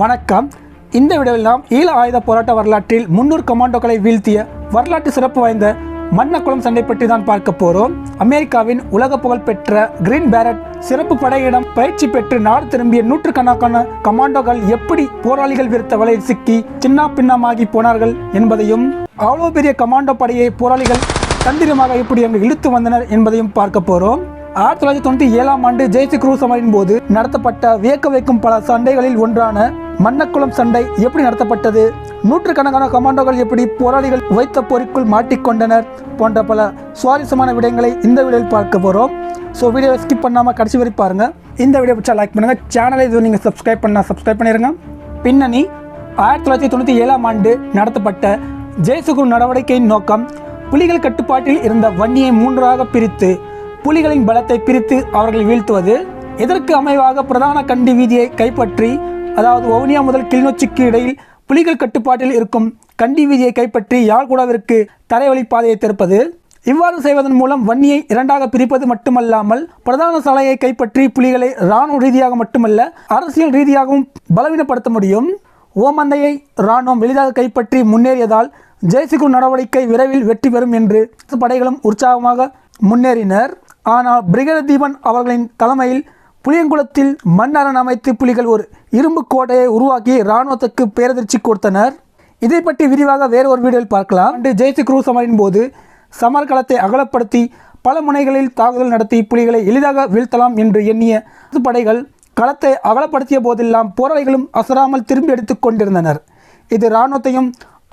வணக்கம். இந்த வீடியோவில் நாம் ஈழ ஆயுத போராட்ட வரலாற்றில் முன்னூறு கமாண்டோக்களை வீழ்த்திய வரலாற்று சிறப்பு வாய்ந்த மன்னக்குளம் சண்டை பற்றி தான் பார்க்க போகிறோம் அமெரிக்காவின் உலக புகழ் பெற்ற கிரீன் பேரட் சிறப்பு படையிடம் பயிற்சி பெற்று நாடு திரும்பிய நூற்றுக்கணக்கான கமாண்டோக்கள் எப்படி போராளிகள் விருத்த வலையில் சிக்கி சின்ன பின்னமாகி போனார்கள் என்பதையும் அவ்வளோ பெரிய கமாண்டோ படையை போராளிகள் தந்திரமாக எப்படி அங்கு இழுத்து வந்தனர் என்பதையும் பார்க்க போகிறோம் ஆயிரத்தி தொள்ளாயிரத்தி தொண்ணூற்றி ஏழாம் ஆண்டு ஜெய்சி குரூஸ் அமரின் போது நடத்தப்பட்ட வியக்க வைக்கும் பல சண்டைகளில் ஒன்றான மன்னக்குளம் சண்டை எப்படி நடத்தப்பட்டது? நூற்றுக்கணக்கான கமாண்டோகள் எப்படி போராளிகள் வைத்த போரிக்குள் மாட்டிக்கொண்டனர் போன்ற பல சுவாரஸ்யமான விடயங்களை இந்த வீடியோவில் பார்க்க போகிறோம் ஸோ வீடியோவை ஸ்கிப் பண்ணாமல் கடைசி வரை பாருங்க. இந்த வீடியோ பிடிச்சா லைக் பண்ணுங்கள் சேனலை இது நீங்கள் சப்ஸ்கிரைப் பண்ணால் சப்ஸ்கிரைப் பண்ணிடுங்க பின்னணி ஆயிரத்தி தொள்ளாயிரத்தி தொண்ணூற்றி ஏழாம் ஆண்டு நடத்தப்பட்ட ஜெயசுகு நடவடிக்கையின் நோக்கம் புலிகள் கட்டுப்பாட்டில் இருந்த வன்னியை மூன்றாக பிரித்து புலிகளின் பலத்தை பிரித்து அவர்களை வீழ்த்துவது இதற்கு அமைவாக பிரதான கண்டி வீதியை கைப்பற்றி அதாவது வவுனியா முதல் கிளிநொச்சிக்கு இடையில் புலிகள் கட்டுப்பாட்டில் இருக்கும் கண்டி வீதியை கைப்பற்றி யாழ்குடாவிற்கு தரைவழி பாதையை திறப்பது இவ்வாறு செய்வதன் மூலம் வன்னியை இரண்டாக பிரிப்பது மட்டுமல்லாமல் பிரதான சாலையை கைப்பற்றி புலிகளை இராணுவ ரீதியாக மட்டுமல்ல அரசியல் ரீதியாகவும் பலவீனப்படுத்த முடியும். ஓமந்தையை இராணுவம் எளிதாக கைப்பற்றி முன்னேறியதால் ஜெயசிகுரு நடவடிக்கை விரைவில் வெற்றி பெறும் என்று படைகளும் உற்சாகமாக முன்னேறினர். ஆனால் பிரிகேடர் தீபன் அவர்களின் தலைமையில் புளியங்குளத்தில் மன்னரன் அமைத்து புலிகள் ஒரு இரும்பு கோட்டையை உருவாக்கி இராணுவத்துக்கு பேரதிர்ச்சி கொடுத்தனர். இதை பற்றி விரிவாக வேறு ஒரு வீடியோவில் பார்க்கலாம். அன்று ஜெயசி குரு சமரின் போது சமர்களத்தை அகலப்படுத்தி பல முனைகளில் தாக்குதல் நடத்தி புலிகளை எளிதாக வீழ்த்தலாம் என்று எண்ணிய படைகள் களத்தை அகலப்படுத்திய போதெல்லாம் போராளிகளும் அசராமல் திரும்பி எடுத்துக் கொண்டிருந்தனர். இது இராணுவத்தையும்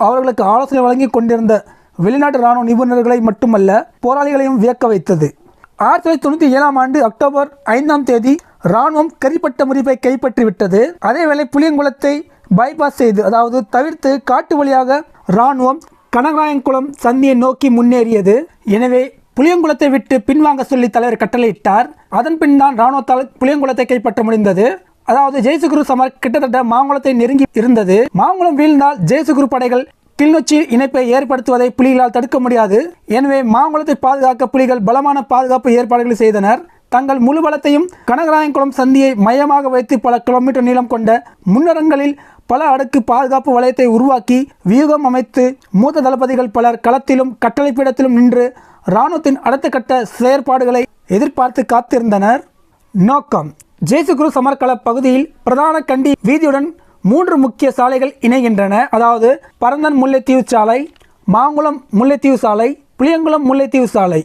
அவர்களுக்கு ஆலோசனை வழங்கி கொண்டிருந்த வெளிநாட்டு இராணுவ நிபுணர்களை மட்டுமல்ல போராளிகளையும் வியக்க வைத்தது. ஆயிரத்தி தொள்ளாயிரத்தி தொண்ணூற்றி ஏழாம் ஆண்டு அக்டோபர் ஐந்தாம் தேதி இராணுவம் கரிப்பட்ட முறிப்பை கைப்பற்றிவிட்டது. அதேவேளை புளியங்குளத்தை பைபாஸ் செய்து அதாவது தவிர்த்து காட்டு வழியாக இராணுவம் கனகாயங்குளம் சந்தியை நோக்கி முன்னேறியது. எனவே புளியங்குளத்தை விட்டு பின்வாங்க சொல்லி தலைவர் கட்டளையிட்டார். அதன் பின் தான் இராணுவத்தால் புளியங்குளத்தை கைப்பற்ற முடிந்தது. அதாவது ஜெயசுகுரு சமர் கிட்டத்தட்ட மாங்குளத்தை நெருங்கி இருந்தது. மாங்குளம் வீழ்ந்தால் ஜெயசுகுரு படைகள் கிளிநொச்சி இணைப்பை ஏற்படுத்துவதை புலிகளால் தடுக்க முடியாது. எனவே மாங்குளத்தை பாதுகாக்க புலிகள் பலமான பாதுகாப்பு ஏற்பாடுகளை செய்தனர். தங்கள் முழு பலத்தையும் கனகராயன்குளம் சந்தியை மையமாக வைத்து பல கிலோமீட்டர் நீளம் கொண்ட முன்னரங்களில் பல அடுக்கு பாதுகாப்பு வலயத்தை உருவாக்கி வியூகம் அமைத்து மூத்த தளபதிகள் பலர் களத்திலும் கட்டளைப்பீடத்திலும் நின்று இராணுவத்தின் அடுத்த கட்ட செயற்பாடுகளை எதிர்பார்த்து காத்திருந்தனர். நோக்கம் ஜேசுகுரு சமர்கல பகுதியில் பிரதான கண்டி வீதியுடன் மூன்று முக்கிய சாலைகள் இணைகின்றன. அதாவது பரந்தன் முல்லைத்தீவு சாலை மாங்குளம் முல்லைத்தீவு சாலை புளியங்குளம் முல்லைத்தீவு சாலை.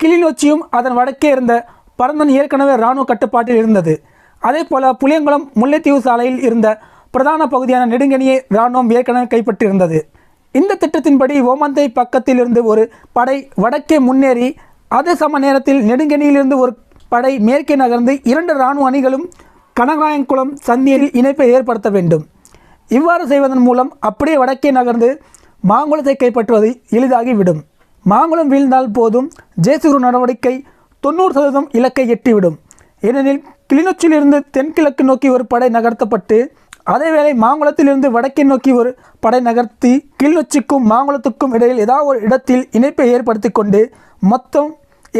கிளிநொச்சியும் அதன் வடக்கே இருந்த பரந்தன் ஏற்கனவே இராணுவ கட்டுப்பாட்டில் இருந்தது. அதே போல புளியங்குளம் முல்லைத்தீவு சாலையில் இருந்த பிரதான பகுதியான நெடுங்கனியை இராணுவம் ஏற்கனவே கைப்பற்றியிருந்தது. இந்த திட்டத்தின்படி ஓமந்தை பக்கத்தில் இருந்து ஒரு படை வடக்கே முன்னேறி அதே சம நேரத்தில் நெடுங்கனியிலிருந்து ஒரு படை மேற்கே நகர்ந்து இரண்டு இராணுவ அணிகளும் கனகராயன்குளம் சந்தியில் இணைப்பை ஏற்படுத்த வேண்டும். இவ்வாறு செய்வதன் மூலம் அப்படியே வடக்கே நகர்ந்து மாங்குளத்தை கைப்பற்றுவது எளிதாகிவிடும். மாங்குளம் வீழ்ந்தால் போதும் ஜேசுகுரு நடவடிக்கை தொண்ணூறு சதவீதம் இலக்கை எட்டிவிடும். ஏனெனில் கிளிநொச்சியிலிருந்து தென்கிழக்கு நோக்கி ஒரு படை நகர்த்தப்பட்டு அதேவேளை மாங்குளத்திலிருந்து வடக்கே நோக்கி ஒரு படை நகர்த்தி கிளிநொச்சிக்கும் மாங்குளத்துக்கும் இடையில் ஏதாவது ஒரு இடத்தில் இணைப்பை ஏற்படுத்தி கொண்டு மொத்தம்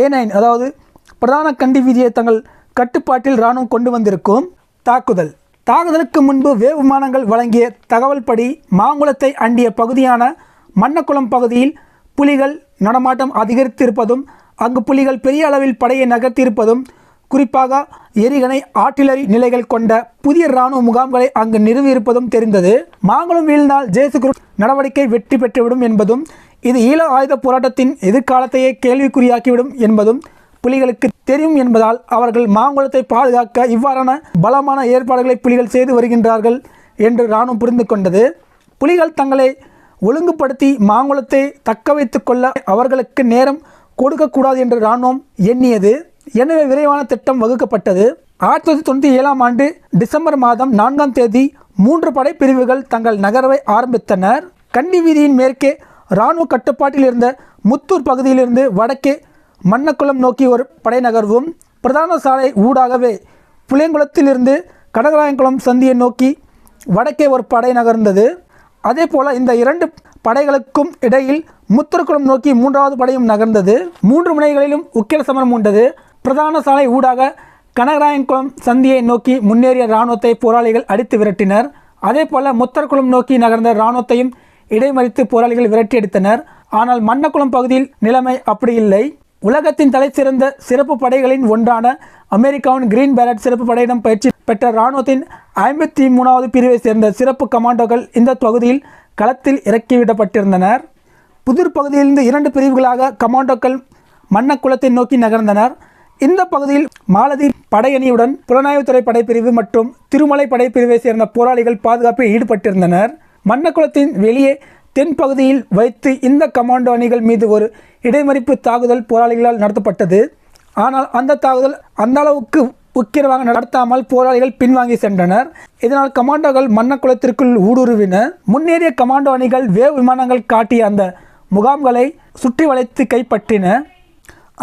ஏ நைன் அதாவது பிரதான கண்டி வீதியை தங்கள் கட்டுப்பாட்டில் இராணுவம் கொண்டு வந்திருக்கும் தாக்குதல். தாக்குதலுக்கு முன்பு வேவுமானங்கள் வழங்கிய தகவல் படி மாங்குளத்தை அண்டிய பகுதியான மன்னக்குளம் பகுதியில் புலிகள் நடமாட்டம் அதிகரித்திருப்பதும் அங்கு புலிகள் பெரிய அளவில் படையை நகர்த்தியிருப்பதும் குறிப்பாக எரிகணை ஆர்டிலரி நிலைகள் கொண்ட புதிய இராணுவ முகாம்களை அங்கு நிறுவியிருப்பதும் தெரிந்தது. மாங்குளம் வீழ்ந்தால் ஜேசுகுரு நடவடிக்கை வெற்றி பெற்றுவிடும் என்பதும் இது ஈழ ஆயுத போராட்டத்தின் எதிர்காலத்தையே கேள்விக்குறியாக்கிவிடும் என்பதும் புலிகளுக்கு தெரியும் என்பதால் அவர்கள் மாங்குளத்தை பாதுகாக்க இவ்வாறான பலமான ஏற்பாடுகளை புலிகள் செய்து வருகின்றார்கள் என்று இராணுவம் புரிந்து கொண்டது. புலிகள் தங்களை ஒழுங்குபடுத்தி மாங்குளத்தை தக்க வைத்து கொள்ள அவர்களுக்கு நேரம் கொடுக்கக்கூடாது என்று இராணுவம் எண்ணியது. எனவே விரைவான திட்டம் வகுக்கப்பட்டது. ஆயிரத்தி தொள்ளாயிரத்தி தொண்ணூற்றி ஏழாம் ஆண்டு டிசம்பர் மாதம் நான்காம் தேதி மூன்று படைப்பிரிவுகள் தங்கள் நகர்வை ஆரம்பித்தனர். கண்டி வீதியின் மேற்கே இராணுவ கட்டுப்பாட்டில் இருந்த முத்தூர் பகுதியிலிருந்து வடக்கே மன்னக்குளம் நோக்கி ஒரு படை நகர்வும். பிரதான சாலை ஊடாகவே புளியங்குளத்திலிருந்து கடகராயங்குளம் சந்தியை நோக்கி வடக்கே ஒரு படை நகர்ந்தது. அதே போல் இந்த இரண்டு படைகளுக்கும் இடையில் முத்தரக்குளம் நோக்கி மூன்றாவது படையும் நகர்ந்தது. மூன்று முனைகளிலும் உக்கிர சமரம் உண்டது. பிரதான சாலை ஊடாக கனகராயன்குளம் சந்தியை நோக்கி முன்னேறிய இராணுவத்தை போராளிகள் அடித்து விரட்டினர். அதே போல முத்தரக்குளம் நோக்கி நகர்ந்த இராணுவத்தையும் இடைமறித்து போராளிகள் விரட்டியடித்தனர் ஆனால் மன்னக்குளம் பகுதியில் நிலைமை அப்படி இல்லை. உலகத்தின் தலைசிறந்த சிறப்பு படைகளின் ஒன்றான அமெரிக்காவின் கிரீன் பேரட் சிறப்பு படையிடம் பயிற்சி பெற்ற இராணுவத்தின் ஐம்பத்தி மூணாவது பிரிவை சேர்ந்த சிறப்பு கமாண்டோக்கள் இந்த பகுதியில் களத்தில் இறக்கிவிடப்பட்டிருந்தனர். புதிர் பகுதியிலிருந்து இரண்டு பிரிவுகளாக கமாண்டோக்கள் மன்னக்குளத்தை நோக்கி நகர்ந்தனர். இந்த பகுதியில் மாலதி படையணியுடன் புலனாய்வுத்துறை படைப்பிரிவு மற்றும் திருமலை படைப்பிரிவை சேர்ந்த போராளிகள் பாதுகாப்பில் ஈடுபட்டிருந்தனர். மன்னக்குளத்தின் வெளியே தென் பகுதியில் வைத்து இந்த கமாண்டோ அணிகள் மீது ஒரு இடைமறிப்பு தாக்குதல் போராளிகளால் நடத்தப்பட்டது. ஆனால் அந்த தாக்குதல் அந்த அளவுக்கு உக்கிரமாக நடத்தாமல் போராளிகள் பின்வாங்கி சென்றனர். இதனால் கமாண்டோகள் மன்னக்குளத்திற்குள் ஊடுருவின. முன்னேறிய கமாண்டோ அணிகள் வேவ் விமானங்கள் காட்டிய அந்த முகாம்களை சுற்றி வளைத்து கைப்பற்றின.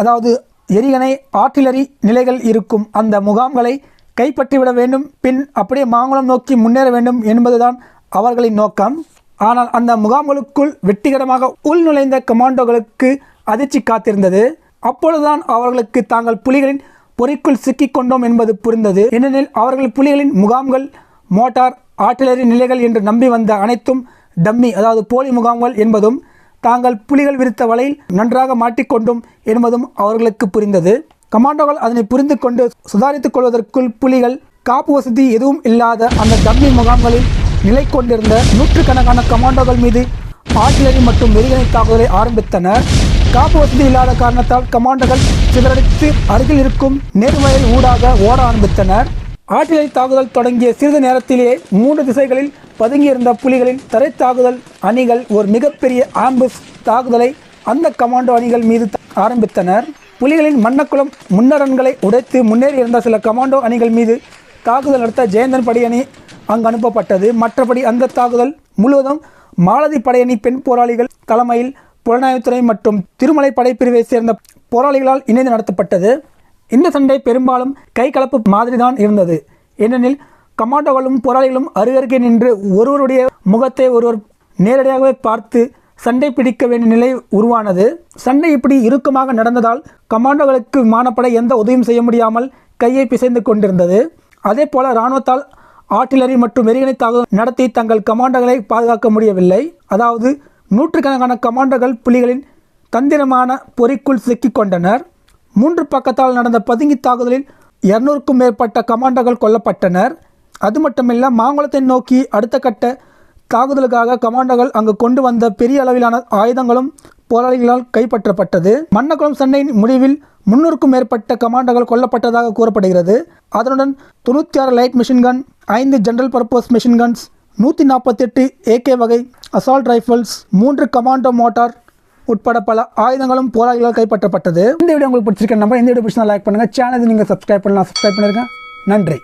அதாவது எரிகணை ஆர்டிலரி நிலைகள் இருக்கும் அந்த முகாம்களை கைப்பற்றிவிட வேண்டும். பின் அப்படியே மாங்குளம் நோக்கி முன்னேற வேண்டும் என்பதுதான் அவர்களின் நோக்கம். ஆனால் அந்த முகாம்களுக்குள் வெற்றிகரமாக உள்நுழைந்த கமாண்டோகளுக்கு அதிர்ச்சி காத்திருந்தது. அப்பொழுதுதான் அவர்களுக்கு தாங்கள் புலிகளின் பொறிக்குள் சிக்கிக்கொண்டோம் என்பது புரிந்தது. ஏனெனில் அவர்கள் புலிகளின் முகாம்கள் மோட்டார் ஆர்டிலரி நிலைகள் என்று நம்பி வந்த அனைத்தும் டம்மி அதாவது போலி முகாம்கள் என்பதும் தாங்கள் புலிகள் விரித்த வலையில் நன்றாக மாட்டிக்கொண்டோம் என்பதும் அவர்களுக்கு புரிந்தது. கமாண்டோகள் அதனை புரிந்து கொண்டு சுதாரித்துக் கொள்வதற்குள் புலிகள் காப்பு வசதி எதுவும் இல்லாத அந்த டம்மி முகாம்களில் நிலை கொண்டிருந்த நூற்றுக்கணக்கான கமாண்டோகள் மீது ஆர்டிலரி மற்றும் வெறிகணை தாக்குதலை ஆரம்பித்தனர். காப்பு வசதி இல்லாத காரணத்தால் கமாண்டோகள் சிதறடித்து அருகில் இருக்கும் நேர்வயல் ஊடாக ஓட ஆரம்பித்தனர். ஆர்டிலரி தாக்குதல் தொடங்கிய சிறிது நேரத்திலேயே மூன்று திசைகளில் பதுங்கியிருந்த புலிகளின் தரை தாக்குதல் அணிகள் ஒரு மிகப்பெரிய ஆம்புஸ் தாக்குதலை அந்த கமாண்டோ அணிகள் மீது த- ஆரம்பித்தனர். புலிகளின் மன்னக்குளம் முன்னரன்களை உடைத்து முன்னேறியிருந்த சில கமாண்டோ அணிகள் மீது தாக்குதல் நடத்த ஜெயந்தன் படையணி அங்கு அனுப்பப்பட்டது. மற்றபடி அந்த தாக்குதல் முழுவதும் மாலதி படையணி பெண் போராளிகள் தலைமையில் புலனாய்வுத்துறை மற்றும் திருமலை படைப்பிரிவை சேர்ந்த போராளிகளால் இணைந்து நடத்தப்பட்டது. இந்த சண்டை பெரும்பாலும் கை கலப்பு மாதிரி தான் இருந்தது. ஏனெனில் கமாண்டோகளும் போராளிகளும் அருகருகே நின்று ஒருவருடைய முகத்தை ஒருவர் நேரடியாகவே பார்த்து சண்டை பிடிக்க வேண்டிய நிலை உருவானது. சண்டை இப்படி இறுக்கமாக நடந்ததால் கமாண்டோகளுக்கு விமானப்படை எந்த உதவியும் செய்ய முடியாமல் கையை பிசைந்து கொண்டிருந்தது. அதே போல இராணுவத்தால் ஆர்டிலரி மற்றும் வெறிகணை தாக்குதல் நடத்தி தங்கள் கமாண்டர்களை பாதுகாக்க முடியவில்லை. அதாவது நூற்றுக்கணக்கான கமாண்டர்கள் புலிகளின் தந்திரமான பொறிக்குள் சிக்கிக் கொண்டனர். மூன்று பக்கத்தால் நடந்த பதுங்கி தாக்குதலில் இரநூறுக்கும் மேற்பட்ட கமாண்டர்கள் கொல்லப்பட்டனர். அது மட்டுமில்ல மாங்குளத்தை நோக்கி அடுத்த கட்ட தாக்குதலுக்காக கமாண்டர்கள் அங்கு கொண்டு வந்த பெரிய அளவிலான ஆயுதங்களும் போராளிகளால் கைப்பற்றப்பட்டது. மன்னகுளம் சண்டையின் முடிவில் முன்னூறுக்கும் மேற்பட்ட கமாண்டர்கள் கொல்லப்பட்டதாக கூறப்படுகிறது. அதனுடன் தொண்ணூற்றி ஆறு லைட் மிஷின்கன் ஐந்து ஜென்ரல் பர்பஸ் மிஷின்கன்ஸ் நூற்றி நாற்பத்தெட்டு ஏகே வகை அசால்ட் ரைஃபிள்ஸ் மூன்று கமாண்டோ மோட்டார் உட்பட பல ஆயுதங்களும் போராளிகளால் கைப்பற்றப்பட்டது. இந்த வீடியோ உங்களுக்கு பிடிச்சிருக்க நம்பர் இந்த வீடியோ பிடிச்சா லைக் பண்ணுங்கள் சேனல் நீங்கள் சப்ஸ்கிரைப் பண்ணலாம். சப்ஸ்கிரைப் பண்ணிருங்க. நன்றி.